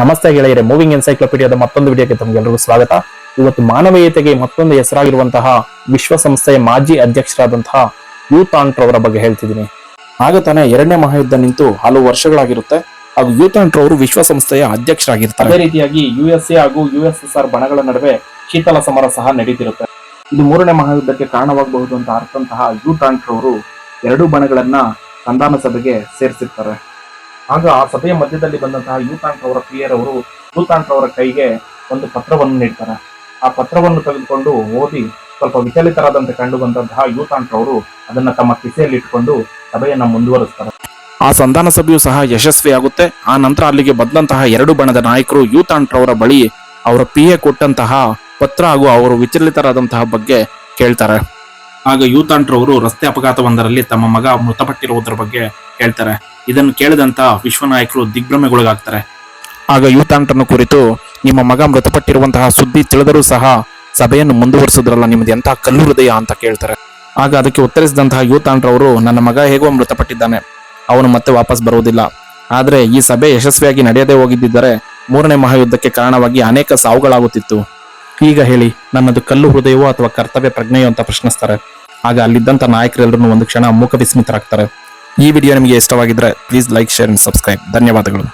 ನಮಸ್ತೆ ಗೆಳೆಯರೆ ಮೂವಿಂಗ್ ಎನ್ಸೈಕ್ಲೋಪೀಡಿಯಾದ ಮತ್ತೊಂದು ವಿಡಿಯೋಗೆ ತಮಗೆಲ್ಲರಿಗೂ ಸ್ವಾಗತ. ಇವತ್ತು ಮಾನವೀಯತೆಗೆ ಮತ್ತೊಂದು ಹೆಸರಾಗಿರುವಂತಹ ವಿಶ್ವಸಂಸ್ಥೆಯ ಮಾಜಿ ಅಧ್ಯಕ್ಷರಾದಂತಹ ಯೂತ್ ಆಂಟ್ರವರ ಬಗ್ಗೆ ಹೇಳ್ತಿದ್ದೀನಿ. ಆಗ ತಾನೇ ಎರಡನೇ ಮಹಾಯುದ್ಧ ನಿಂತು ಹಲವು ವರ್ಷಗಳಾಗಿರುತ್ತೆ. ಹಾಗೂ ಯೂತ್ ಆಂಟ್ರವರು ವಿಶ್ವಸಂಸ್ಥೆಯ ಅಧ್ಯಕ್ಷರಾಗಿರ್ತಾರೆ. ಅದೇ ರೀತಿಯಾಗಿ ಯುಎಸ್ಎ ಹಾಗೂ ಯುಎಸ್ಎಸ್ಆರ್ ಎಸ್ ಎಸ್ ಆರ್ ಬಣಗಳ ನಡುವೆ ಶೀತಲ ಸಮರ ಸಹ ನಡೀತಿರುತ್ತೆ. ಇದು ಮೂರನೇ ಮಹಾಯುದ್ಧಕ್ಕೆ ಕಾರಣವಾಗಬಹುದು ಅಂತ ಅರ್ಥಂತಹ ಯೂತ್ ಆಂಟ್ರವರು ಎರಡೂ ಬಣಗಳನ್ನ ಸಂಧಾನ ಸಭೆಗೆ ಸೇರಿಸಿರ್ತಾರೆ. ಆಗ ಆ ಸಭೆಯ ಮಧ್ಯದಲ್ಲಿ ಬಂದಂತಹ ಯೂತಾಂಕ್ ಅವರ ಪ್ರಿಯರವರು ಯೂತಾಂಕ್ ಅವರ ಕೈಗೆ ಒಂದು ಪತ್ರವನ್ನು ನೀಡ್ತಾರೆ. ಆ ಪತ್ರವನ್ನು ತೆಗೆದುಕೊಂಡು ಓದಿ ಸ್ವಲ್ಪ ವಿಚಲಿತರಾದಂತೆ ಕಂಡು ಬಂದಂತಹ ಯೂತಾಂಕ್ ಅವರು ಅದನ್ನ ತಮ್ಮ ಕಿಸೆಯಲ್ಲಿ ಇಟ್ಟುಕೊಂಡು ಸಭೆಯನ್ನ ಮುಂದುವರಿಸ್ತಾರೆ. ಆ ಸಂಧಾನ ಸಭೆಯು ಸಹ ಯಶಸ್ವಿಯಾಗುತ್ತೆ. ಆ ನಂತರ ಅಲ್ಲಿಗೆ ಬಂದಂತಹ ಎರಡು ಬಣದ ನಾಯಕರು ಯೂತಾಂಟ್ ಅವರ ಬಳಿ ಅವರ ಪಿ ಎ ಕೊಟ್ಟಂತಹ ಪತ್ರ ಹಾಗೂ ಅವರು ವಿಚಲಿತರಾದಂತಹ ಬಗ್ಗೆ ಕೇಳ್ತಾರೆ. ಆಗ ಯೂತಾಂಟ್ರವರು ರಸ್ತೆ ಅಪಘಾತವೊಂದರಲ್ಲಿ ತಮ್ಮ ಮಗ ಮೃತಪಟ್ಟಿರುವುದರ ಬಗ್ಗೆ ಹೇಳ್ತಾರೆ ಇದನ್ನು ಕೇಳಿದಂತ ವಿಶ್ವನಾಯಕರು ದಿಗ್ಭ್ರಮೆಗೊಳಗಾಗ್ತಾರೆ. ಆಗ ಯೂತಾಂಟನ್ನು ಕುರಿತು ನಿಮ್ಮ ಮಗ ಮೃತಪಟ್ಟಿರುವಂತಹ ಸುದ್ದಿ ತಿಳಿದರೂ ಸಹ ಸಭೆಯನ್ನು ಮುಂದುವರಿಸಿದ್ರಲ್ಲ ನಿಮ್ದು ಎಂತಹ ಕಲ್ಲು ಹೃದಯ ಅಂತ ಕೇಳ್ತಾರೆ. ಆಗ ಅದಕ್ಕೆ ಉತ್ತರಿಸಿದಂತಹ ಯೂತಾಂಟ್ರವರು ನನ್ನ ಮಗ ಹೇಗೋ ಮೃತಪಟ್ಟಿದ್ದಾನೆ. ಅವನು ಮತ್ತೆ ವಾಪಸ್ ಬರುವುದಿಲ್ಲ. ಆದರೆ ಈ ಸಭೆ ಯಶಸ್ವಿಯಾಗಿ ನಡೆಯದೇ ಹೋಗಿದ್ದರೆ ಮೂರನೇ ಮಹಾಯುದ್ಧಕ್ಕೆ ಕಾರಣವಾಗಿ ಅನೇಕ ಸಾವುಗಳಾಗುತ್ತಿತ್ತು. ಈಗ ಹೇಳಿ, ನನ್ನದು ಕಲ್ಲು ಹೃದಯವೋ ಅಥವಾ ಕರ್ತವ್ಯ ಪ್ರಜ್ಞೆಯೋ ಅಂತ ಪ್ರಶ್ನಿಸ್ತಾರೆ. ಆಗ ಅಲ್ಲಿದ್ದಂಥ ನಾಯಕರೆಲ್ಲರೂ ಒಂದು ಕ್ಷಣ ಮೂಕ ವಿಸ್ಮಿತರಾಗ್ತಾರೆ. ಈ ವಿಡಿಯೋ ನಿಮಗೆ ಇಷ್ಟವಾಗಿದ್ದರೆ please like share and subscribe ಧನ್ಯವಾದಗಳು.